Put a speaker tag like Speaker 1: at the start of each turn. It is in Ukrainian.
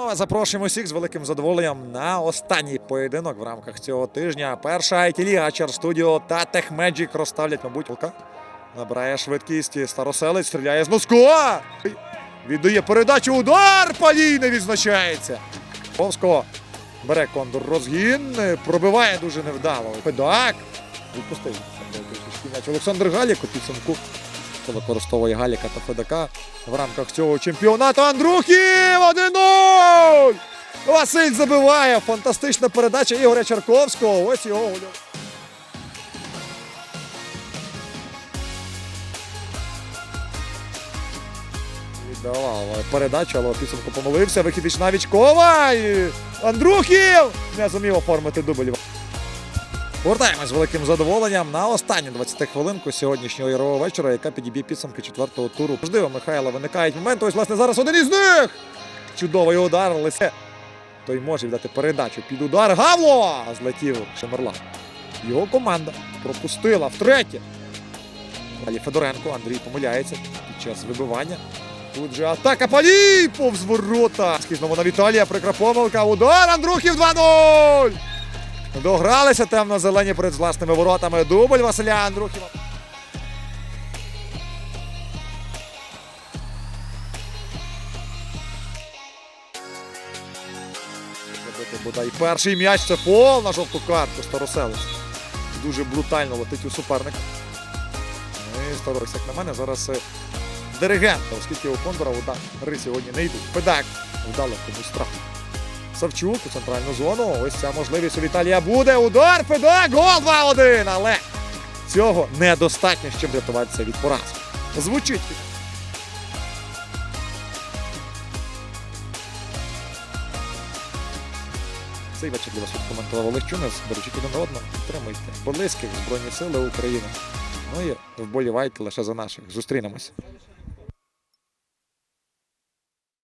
Speaker 1: Ну, запрошуємо всіх з великим задоволенням на останній поєдинок в рамках цього тижня. Перша IT-ліга Чар Студіо та Техмеджік розставлять, мабуть, Волка. Набирає швидкість. Староселець стріляє з носка. Віддає передачу. Удар! Палій не відзначається. Повсько бере кондор розгін. Пробиває дуже невдало. Педак. Відпустив. Олександр Галік у підсумку використовує Галіка та Федака в рамках цього чемпіонату. Андрухів 1-0! Василь забиває. Фантастична передача Ігоря Чарковського. Ось його гольов. Віддавав передачу, але підсумку помилився. Вихід із Навічкова. І Андрухів не зумів оформити дубль. Повертаємось з великим задоволенням на останню 20 хвилинку сьогоднішнього ярового вечора, яка підіб'є підсумки четвертого туру. Можливо, Михайла виникають моменти. Ось, власне, зараз один із них. Чудовий удар, Лисе. Той може віддати передачу під удар. Гавло! Злетів Шемерлан. Його команда пропустила втретє. Далі Федоренко. Андрій помиляється під час вибивання. Тут же атака Палій повз ворота. Знову на Віталія. Прикра помилка. Удар Андрухів 2-0. Догралися темно-зелені перед власними воротами. Дубль Василя Андрухіва. Забити бодай перший м'яч. Це фол на жовту картку Староселець. Дуже брутально летить у суперника. Ну і Староселець, як на мене, зараз е, диригент, оскільки у Кондора удари сьогодні не йдуть. Педак вдало комусь страх. Савчук у центральну зону. Ось ця можливість у Віталія буде. Удар, Федак, гол 2-1. Але цього недостатньо, щоб врятуватися від поразки. Звучить. Цей вечір для вас коментував Олег Чунес. Бережіть один одного, підтримуйте близьких Збройні Сили України. Ну і вболівайте лише за наших. Зустрінемось.